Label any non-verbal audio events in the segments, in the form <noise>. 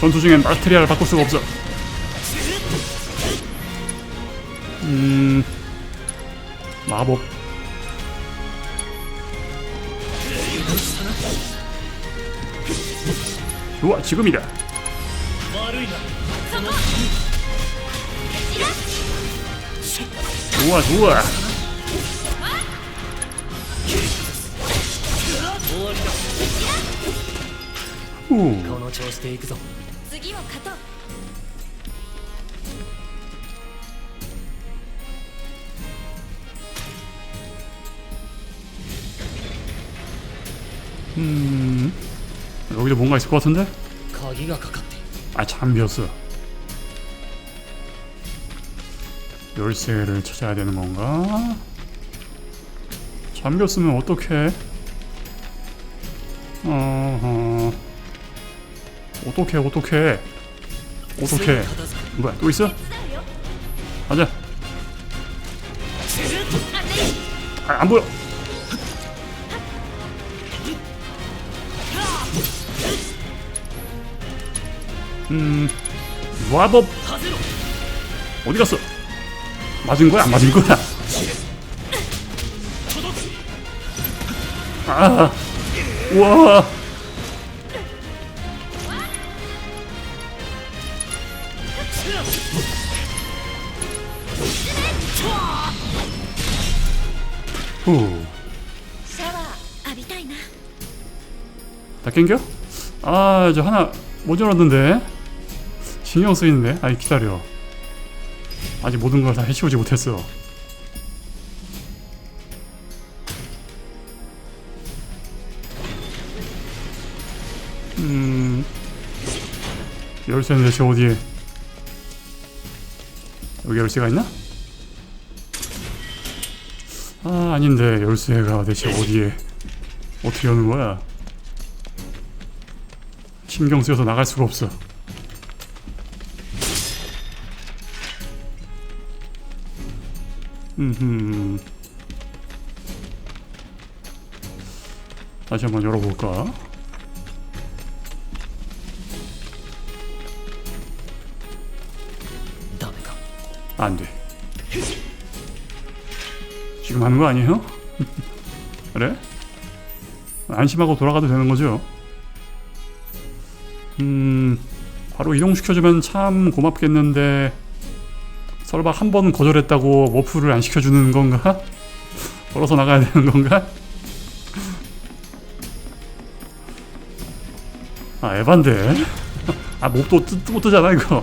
전투 중엔 마테리아를 바꿀 수가 없어. 음, 마법. 좋아, 지금이다. 좋아, 좋아. 오. この調子でいくぞ次も勝とう 음, 여기도 뭔가 있을 것 같은데? 鍵がかかっている 아 잠겼어 열쇠를 찾아야 되는 건가? 잠겼으면 어떡해? 어허 어떻게 어떻게 어떻게 뭐야 또 있어? 가자 아, 안 보여 음 와법 어디 갔어? 맞은 거야? 안 맞은 거야? 아 우와 후, シャワー浴びたいな 다 깬겨? 아, 저 하나 모자랐는데 신경 쓰이는데. 아니 기다려. 아직 모든 걸 다 해치우지 못했어. 음, 열쇠는 대체 어디에? 여기 열쇠가 있나? 아, 아닌데 열쇠가 대체 어디에 어떻게 여는 거야? 신경 쓰여서 나갈 수가 없어. 다시 한번 열어볼까? 안 돼. 지금 하는 거 아니에요? <laughs> 그래? 안심하고 돌아가도 되는 거죠? 음, 바로 이동시켜주면 참 고맙겠는데, 설마 한 번 거절했다고 워프를 안 시켜주는 건가? <laughs> 걸어서 나가야 되는 건가? <laughs> 아, 에반데? 아, 몹도 뜨, 못 뜨잖아, 이거.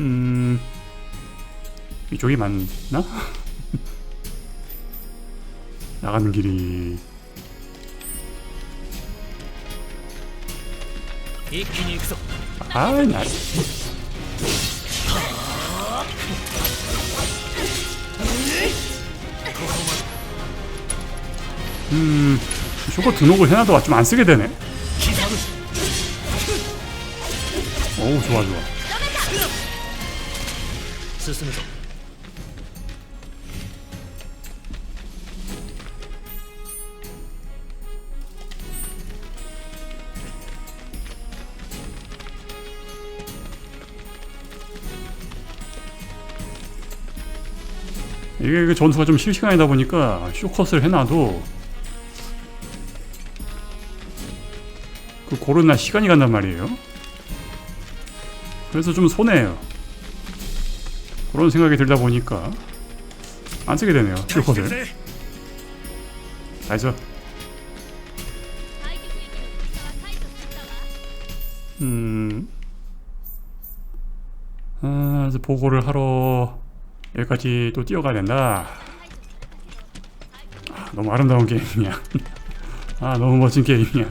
음 이쪽이 맞나? <laughs> 나가는 길이 아이 나 음, 저거 등록을 해놔도 좀 안 쓰게 되네. 어우, 좋아, 좋아. 벤츠 쓰면서 이게 그 전투가 좀 실시간이다 보니까 쇼컷을 해놔도 그 고른 날 시간이 간단 말이에요. 그래서 좀 손해예요. 그런 생각이 들다 보니까 안 쓰게 되네요. 슈퍼들. 나이스. 음. 아, 그래서 보고를 하러 여기까지 또 뛰어가야 된다. 아, 너무 아름다운 게임이야. <laughs> 아, 너무 멋진 게임이야.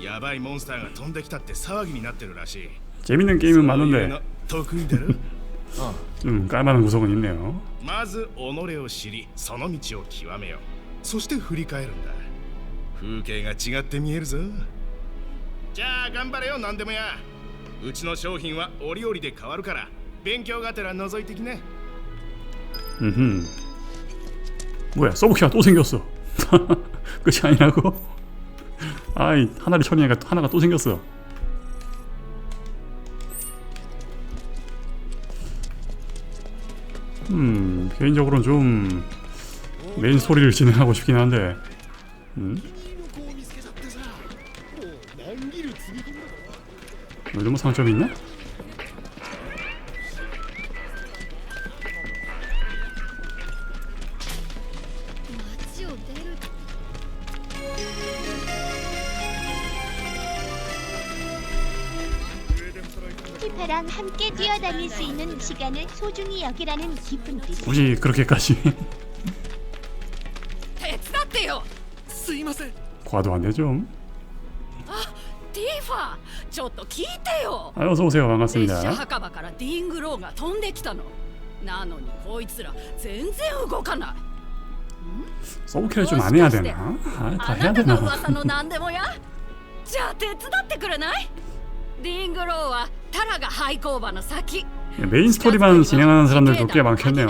やばいモンスターが飛んできたって騒ぎになってるらしい 재밌는 게임은 そういう 많은데 の得意だろ 좀 깔만한 구석은 있네요. まず己を知りその道を極めよそして振り返るんだ風景が違って見えるぞじゃあ頑張れよ何でもやうちの商品は折々で変わるから勉強がてら覗いてきな 음흠. 뭐야 서브키가 또 생겼어. <laughs> 끝이 아니라고? 아이 하나를 처리하니까 하나가 또 생겼어. 음 개인적으로는 좀 메인 스토리를 진행하고 싶긴 한데 음? 요즘 뭐 상점이 있나? 뛰어다닐 수 있는 시간을 소중히 여기라는 깊은 뜻. 굳이 그렇게까지 手伝ってよすいません 과도한데 좀. ティファちょっと聞いてよ 아, 어서 오세요 列車 반갑습니다. 墓場からディングローが飛んできたのなのにこいつら全然動かない 서브캐를 좀 안 해야 되나? 아, 다 あ 해야 なたが 되나? 噂の何でもやじゃあ手伝ってくれないディングローはタラが廃工場の先 예, 메인 스토리만 진행하는 사람들도 꽤 많겠네요.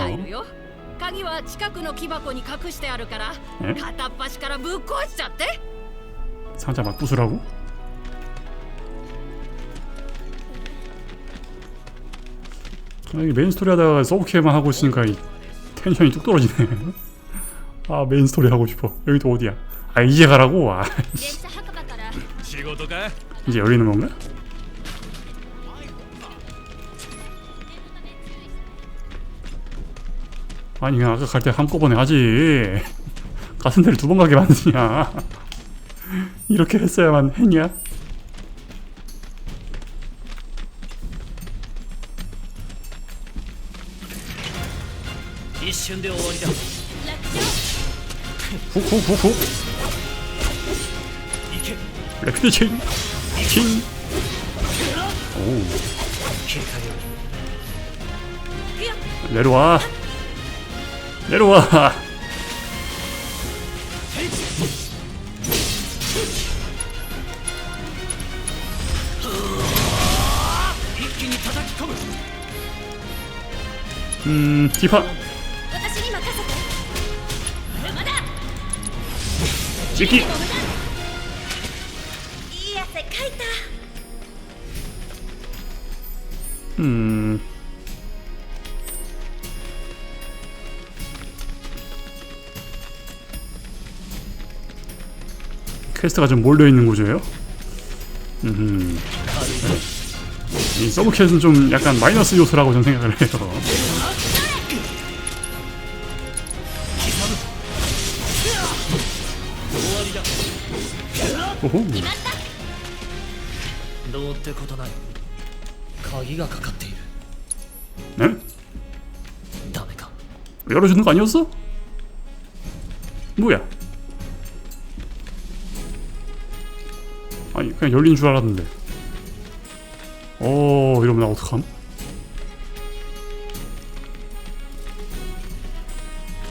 네? 상자 막 부수라고? 아, 이 메인 스토리 하다가 서브캐만 하고 있으니까 이 텐션이 뚝 떨어지네. <laughs> 아 메인 스토리 하고 싶어. 여기 또 어디야? 아 이제 가라고. 아, 이제 열리는 건가? 아니 아까 갈 때 한꺼번에 하지 가슴 데를 두 번 가게 만드냐. 이렇게 했어야만 했냐? 후후후후 렉스 칭! 칭! 오 내려와. 出るわうんティファ。私に任せて。期 퀘스트가 좀 몰려있는 구조예요 음. 음. 이 서브 퀘스트는 좀 약간 마이너스 요소라고 저는 생각을 해요 오호 네? 열어주는 거 아니었어? 뭐야? 그냥 열린 줄 알았는데 어 이러면 나 어떡함?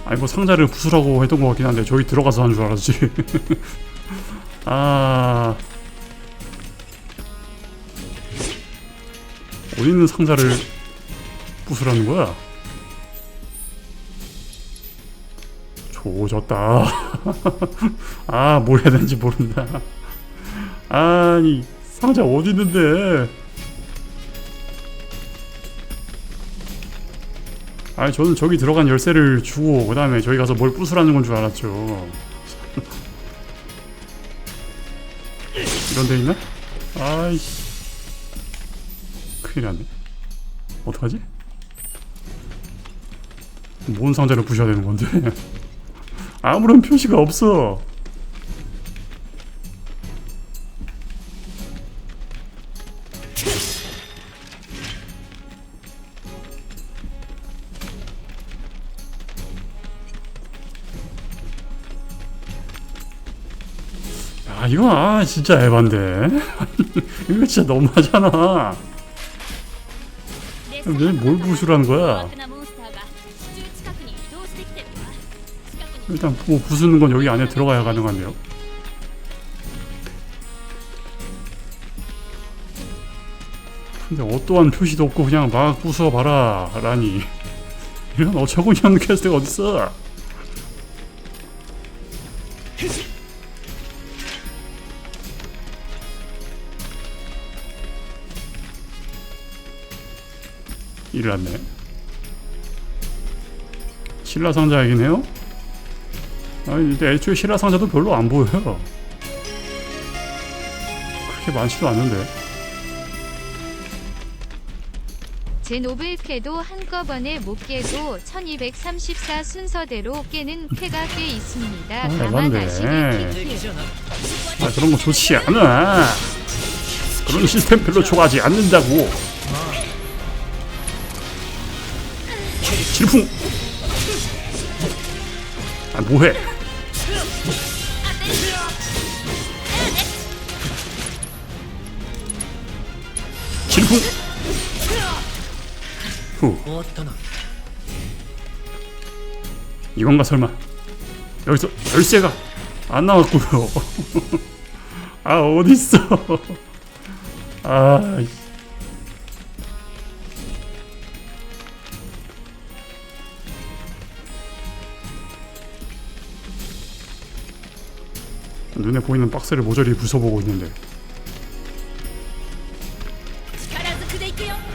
아니 뭐 상자를 부수라고 했던 것 같긴 한데 저기 들어가서 한 줄 알았지 <laughs> 아 어디 있는 상자를 부수라는 거야? 조졌다. <laughs> 아, 뭘 해야 되는지 모른다. 아니, 상자 어디 있는데? 아니 저는 저기 들어간 열쇠를 주고 그 다음에 저기 가서 뭘 부수라는 건 줄 알았죠. 이런 데 있나? 아이씨. 큰일 났네. 어떡하지? 뭔 상자를 부셔야 되는 건데? <laughs> 아무런 표시가 없어. 아 진짜 에반데. <laughs> 이거 진짜 너무하잖아. 뭘 부수라는 거야? 일단 뭐 부수는 건 여기 안에 들어가야 가능한데요. 근데 어떠한 표시도 없고 그냥 막 부숴봐라 라니. 이런 어처구니없는 캐스트가 어딨어? 일을 안네 신라상자이긴 해요? 아니 근데 애초에 신라상자도 별로 안 보여요 그렇게 많지도 않은데 제 노블 쾌도 한꺼번에 못 깨고 1234 순서대로 깨는 쾌가 꽤 있습니다. 아, 다만 맞네. 아 그런 거 좋지 않아. 그런 시스템 별로 좋아하지 않는다고. 질풍. 아 뭐해? 질풍. 후. 이건가 설마? 여기서 열쇠가 안 나왔고요. <laughs> 아 어딨어? <laughs> 아 눈에 보이는 박스를 모조리 부숴보고 있는데.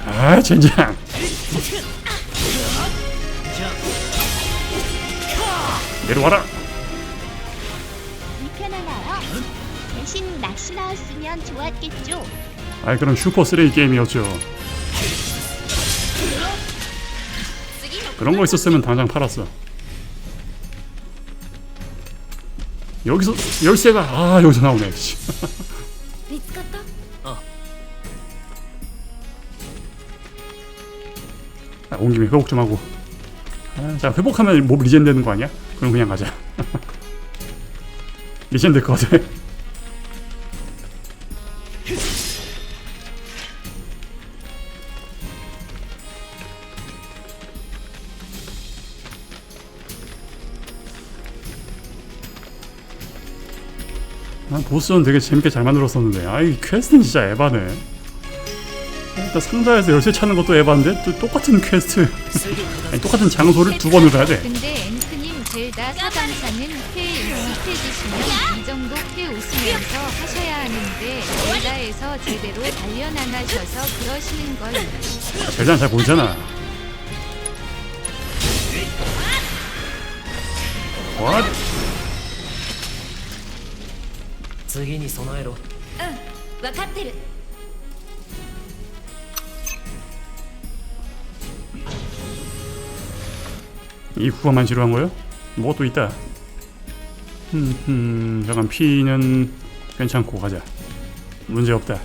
아 젠장. 내려와라. 대신 낚시 나왔으면 좋았겠죠. 아이 그럼 슈퍼 쓰레기 게임이었죠. 그런 거 있었으면 당장 팔았어. 여기서 열쇠가 아 여기서 나오네. 어. 아, 온 김에 회복 좀 하고. 아, 자 회복하면 뭐 몹 리젠 되는 거 아니야? 그럼 그냥 가자. <laughs> 리젠 될거 같아. 보스전 되게 재밌게 잘 만들었었는데. 아이 퀘스트는 진짜 에바네. 일단 상자에서 열쇠 찾는 것도 에반데 또 똑같은 퀘스트. <laughs> 아니, 똑같은 장소를 두 번을 가야 돼. 근데 앵크님 젤다 사단사는 회 익숙해지시면 이 정도 회 웃으면서 하셔야 하는데 젤다에서 제대로 단련 안 하셔서 그러시는 걸. 젤다는 잘 보이잖아. What? 次に備えろうん分かってる 이 구간만 지루한 거요? 뭐 또 있다. 음, 음, 잠깐 피는 괜찮고 가자. 문제 없다.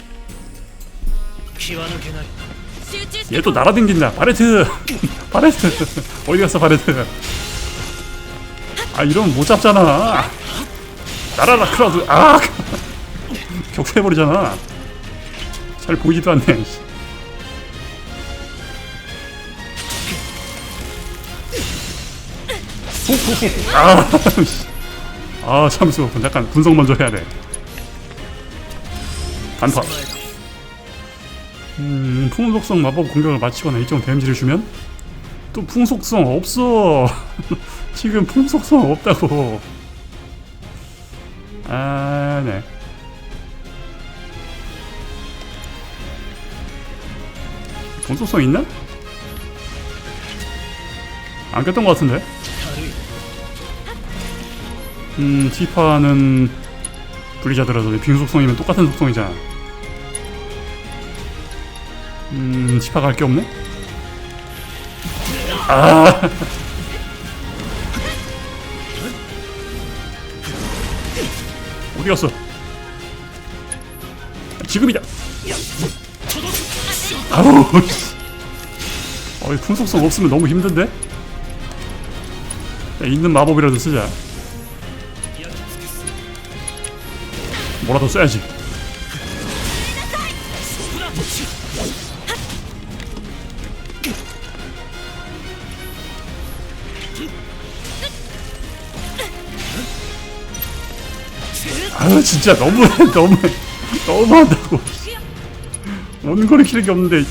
気は抜けない集中して 얘 또 날아댕긴다. 바레트, 바레트. 어디 갔어 바레트? 아 이러면 못 잡잖아. 날아라 크라우드. 아 격추해버리잖아. 잘 보이지도 않네. 아, 아 참수 잠깐 분석 먼저 해야 돼. 간파. 음 풍속성 마법 공격을 마치거나 일정 데미지를 주면 또 풍속성 없어. <laughs> 지금 풍속성 없다고. 아, 네. 전속성 있나? 안 꼈던 것 같은데? 음, 티파는 분리자더라도 빙속성이면 똑같은 속성이잖아. 음, 티파 갈 게 없네? 아! <laughs> 어디 갔어? 지금이다! 아우, 씨. 어이, 풍속성 없으면 너무 힘든데? 야, 있는 마법이라도 쓰자. 뭐라도 써야지. 아 진짜 너무해 <laughs> 너무해 너무한다고. 원거리 키는 게 없는데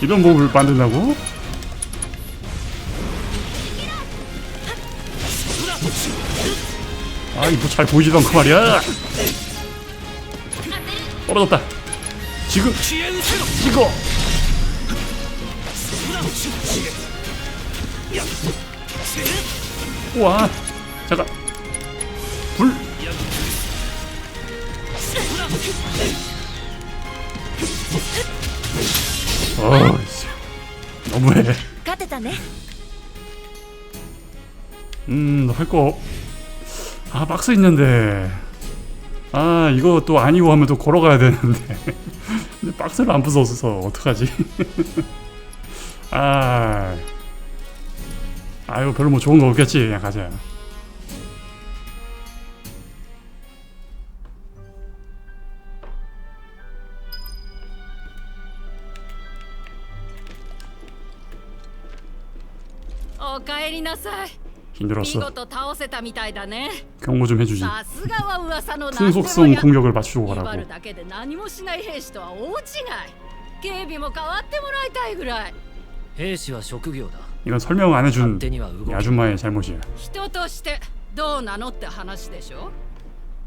이런 몸을 만든다고? 아 이거 잘 보이지도 않고 말이야. 떨어졌다. 지금 이거 우와. 잠깐 어우 씨. 너무해 勝てたね 음, 할 거. 아, 박스 있는데. 아, 이거 또 아니고 하면 또 걸어가야 되는데. <laughs> 근데 박스를 안 부숴서 어떡하지? <laughs> 아. 아유, 별로 뭐 좋은 거 없겠지. 그냥 가자. りなさい見 힘들었어. 事倒せたみたいだね 경고 좀 해주지. さすがは噂の何でも 풍속성 や 공격을 맞추고 威張 가라고. るだけで何もしない兵士とは大違い警備も変わってもらいたいぐらい兵士は職業だ 이건 설명 안 勝 해준 手には動 이 け 아줌마의 잘못이야. 人としてどうなのって話でしょ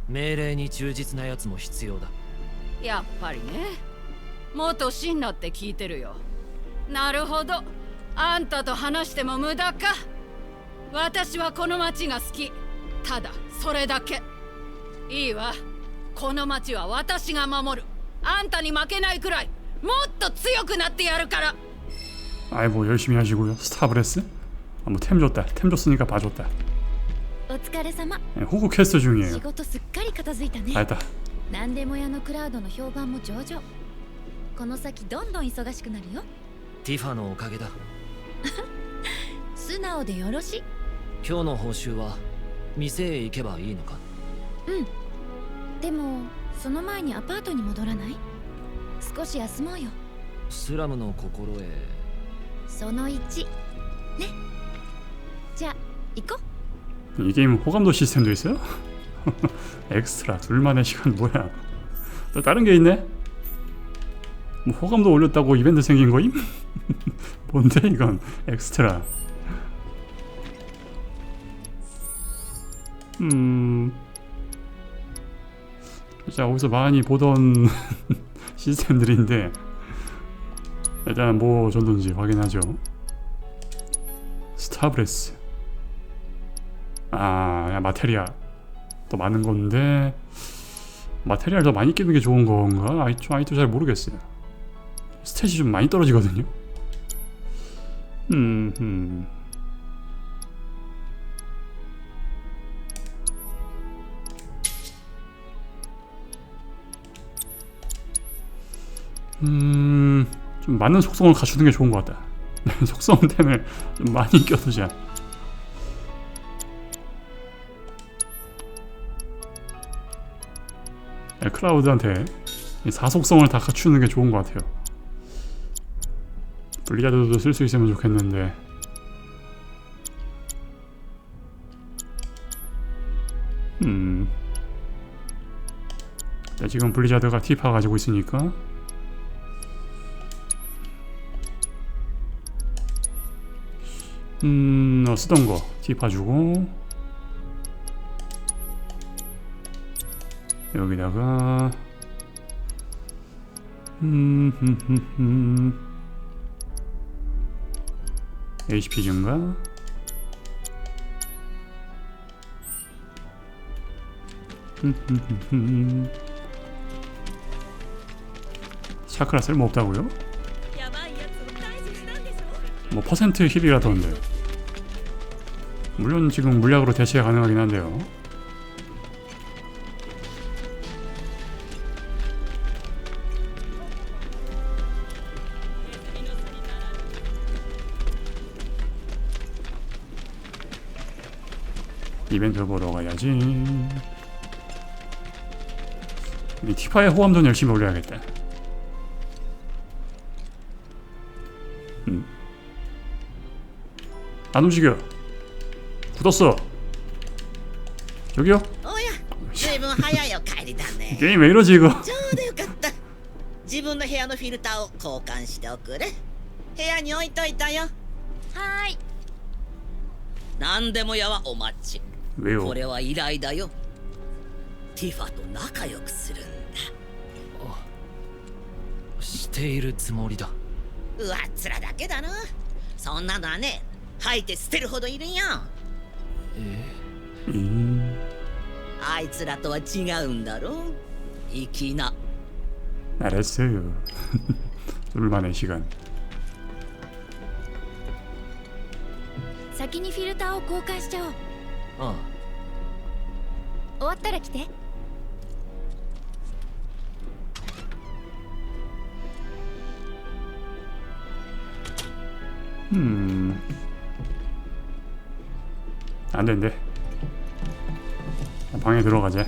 命令に忠実なやつも必要だやっぱりね元シンナって聞いてるよなるほどあんたと話しても無駄か 私はこの町が好きただそれだけいいわこの町は私が守るあんたに負けないくらいもっと強くなってやるから 아이, 뭐 열심히 하시고요. 스타브레스? 아, 뭐 템 줬다. 템 줬으니까 봐줬다. お疲れ様 예, 호구 퀘스트 중이에요. 仕事すっかり片付いたね 다 했다. 何でも屋のクラウドの評判も上々この先どんどん忙しくなるよティファのおかげだ<laughs> 素直でよろしい 今日の報酬は店へ行けばいいのかでもその前にアパートに戻らない少し休もうよスラムの心へその1ねじゃあ行こ 이 게임 호감도 시스템도 있어요? 엑스트라 둘만의 시간 뭐야? 또 다른 게 있네? 뭐 호감도 올렸다고 이벤트 생긴 거임? 뭔데 이건 엑스트라 음... 자 어디서 많이 보던 <laughs> 시스템들인데 일단 뭐 줬는지 확인하죠 스타브레스 아, 야, 마테리아 또 많은 건데 마테리알 더 많이 끼는 게 좋은 건가? 아이투 아이투 잘 모르겠어요. 스탯이 좀 많이 떨어지거든요. 음, 음. 음, 좀 많은 속성을 갖추는 게 좋은 것 같다. <laughs> 속성 템을 좀 많이 껴두자. 네, 클라우드한테 이 사속성을 다 갖추는 게 좋은 것 같아요. 블리자드도 쓸 수 있으면 좋겠는데. 음. 네, 지금 블리자드가 티파 가지고 있으니까. 음, 어, 쓰던 거 티파 주고. 여기다가 음. HP 증가 차크라 쓸모없다고요? 뭐 퍼센트 힐이라던데. 물론 지금 물약으로 대체가 가능하긴 한데요. 이벤트 보러 가야지. 이 티파의 호감도 열심히 올려야겠다 안 움직여 굳었어 저기요 おやずいぶん早いお帰りだね 게임 왜 이러지 이거 ちょうどよかった自分の部屋のフィルターを交換しておくれ部屋に置いといたよはーい何でもやはお待ち 왜요 これは依頼だよティファと仲良くするんだしているつもりだうわっつらだけだなそんなのはね 吐いて捨てるほどいるよえ 음, あいつらとは違うんだろ粋な 알았어요 둘만의 시간 先にフィルターを交換しちゃおうあ終わったら来て 음. 안 된대. 방에 들어가자.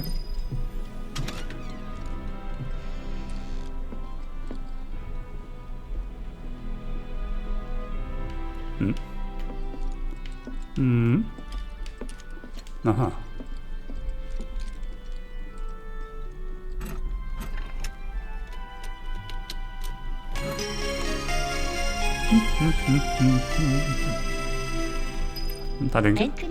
음. 음. 아하. 다 된가? 랭크님은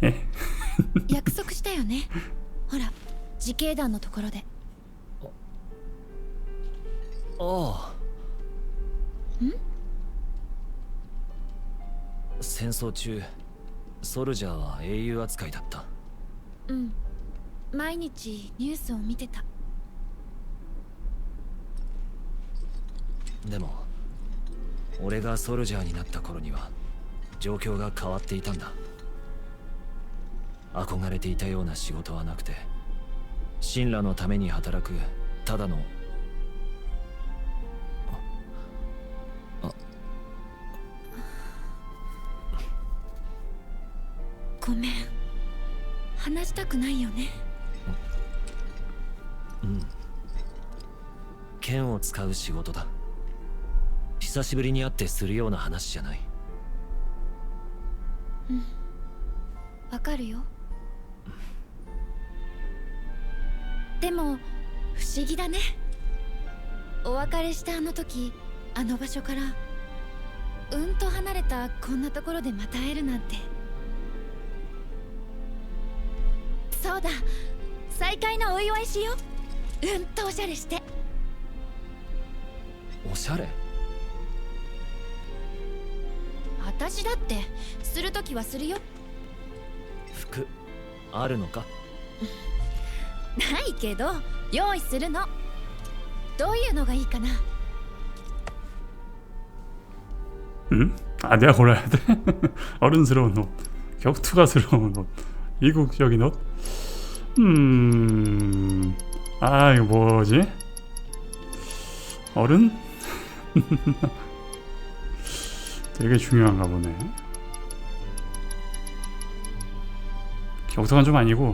<laughs> 約束したよね。ほら自警団のところで。ああん？戦争中ソルジャーは英雄扱いだった。うん。毎日ニュースを見てた。でも俺がソルジャーになった頃には状況が変わっていたんだ憧れていたような仕事はなくて神羅のために働くただのごめん。話したくないよね。うん。剣を使う仕事だ。久しぶりに会ってするような話じゃない。わかるよでも不思議だね。お別れしたあの時あの場所からうんと離れたこんなところでまた会えるなんて。そうだ再会のお祝いしよう。うんとおしゃれして。おしゃれ？私だってする時はするよ。服あるのか？ないけど用意するのどういうのがいいかな 응? 아 내가 골라야 돼? <laughs> 어른스러운 옷, 격투가스러운 옷, 이국적인 옷. 음, 아 이거 뭐지? 어른? <laughs> 되게 중요한가 보네. 격투가 좀 아니고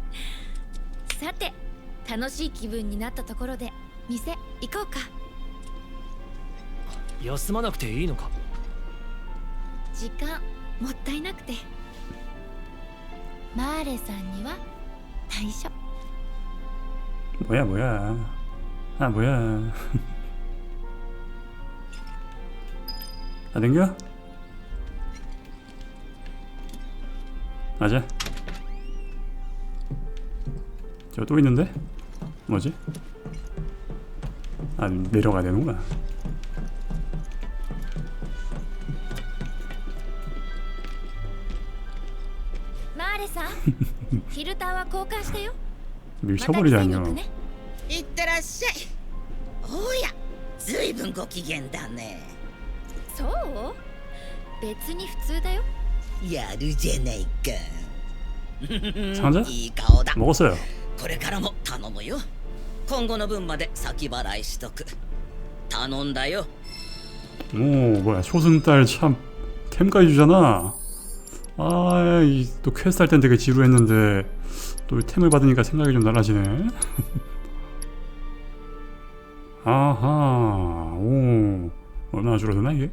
さて楽しい気分になったところで店行こうか休まなくていいのか時間もったいなくてマーレさんには内緒 뭐야 뭐야. 아 뭐야. 다 댕겨? 맞아. 저 또 있는데? 뭐지? 아 내려가야 되는구나. マーレさんフィルターは交換したよ 밀쳐버리자니요. ねいってらっしゃいおやずいぶんご機嫌だねそう別に普通だよやるじゃないか 상자? いい顔だ 먹었어요. これからも頼むよ今後の分まで先払いしとく頼んだよ 오 뭐야 초승달 참 템까지 주잖아 아또 퀘스트 할 땐 되게 지루했는데 또 템을 받으니까 생각이 좀 달라지네 <laughs> 아하 오 얼마나 줄어드나 이게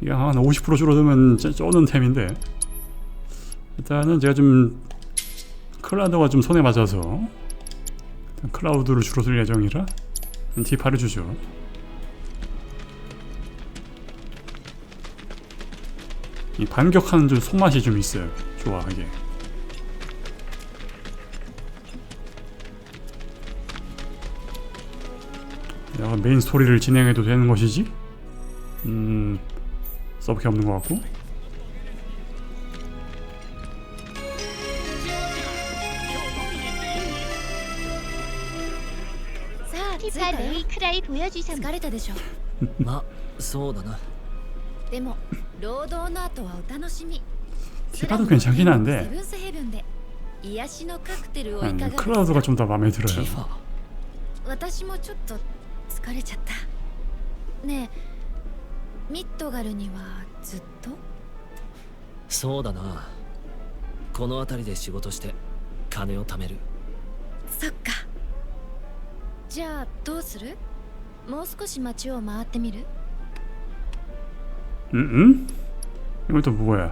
이게 한 50% 줄어들면 쩌- 쩌는 템인데 일단은 제가 좀 클라우드가 좀 손에 맞아서 클라우드를 주로 쓸 예정이라 디파를 주죠 이 반격하는 좀 손맛이 좀 있어요. 좋아 이게. 약간 메인 스토리를 진행해도 되는 것이지? 음, 서브캐 없는 것 같고. 이 크라이 보여주삼 疲れたでしょ<laughs> まそうだなでも労働の後はお楽しみ 티파도 괜찮긴 セ 한데 ブンスヘブンで癒しのカクテルをいか 음, がですか 클라우드가 좀 더 마음에 テ 들어요. ィファ私もちょっと疲れちゃったねえミッドガルにはずっとそうだなこの辺りで仕事して金を貯めるそっかじゃあどうする もう少し街を回ってみる 음, 음? 이건 또 뭐야?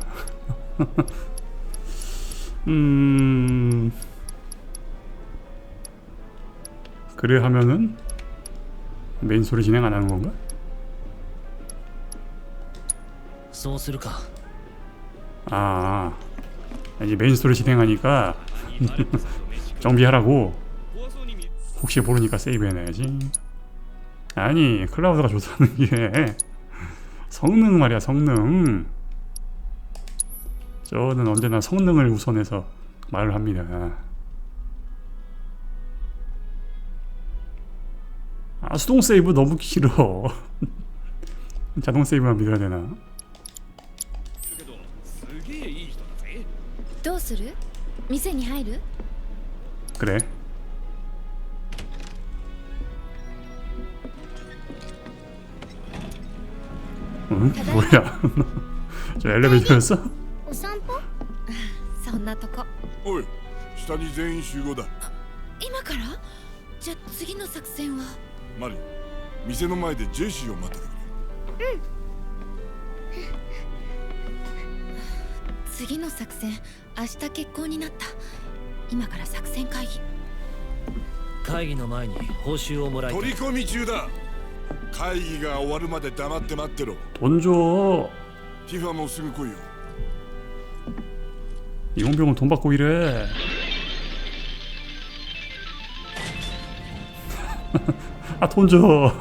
<laughs> 음. 그래 하면은 메인 소리 진행 안 하는 건가? そうするか 아 이제 메인 스토리 진행하니까 <laughs> 정비하라고 혹시 모르니까 세이브 해놔야지 아니 클라우드가 좋다는 게 성능 말이야 성능 저는 언제나 성능을 우선해서 말을 합니다 아 수동 세이브 너무 길어 <laughs> 자동 세이브만 믿어야 되나 どうする店に入る 그래. 응? 뭐야? <laughs> 저 엘리베이터였어? <laughs> お散歩そんなとこおい下に全員集合だ今からじゃあ次の作戦はマリ店の前でジェシーを待っててくれ次の作戦明日決行になった今から作戦会議会議の前に報酬をもらいたい取り込み中だ 会議が終わるまで黙って待ってろ 돈 줘. ティファもすぐ来いよ 이용병은 돈 받고 일해. 아, 돈 줘.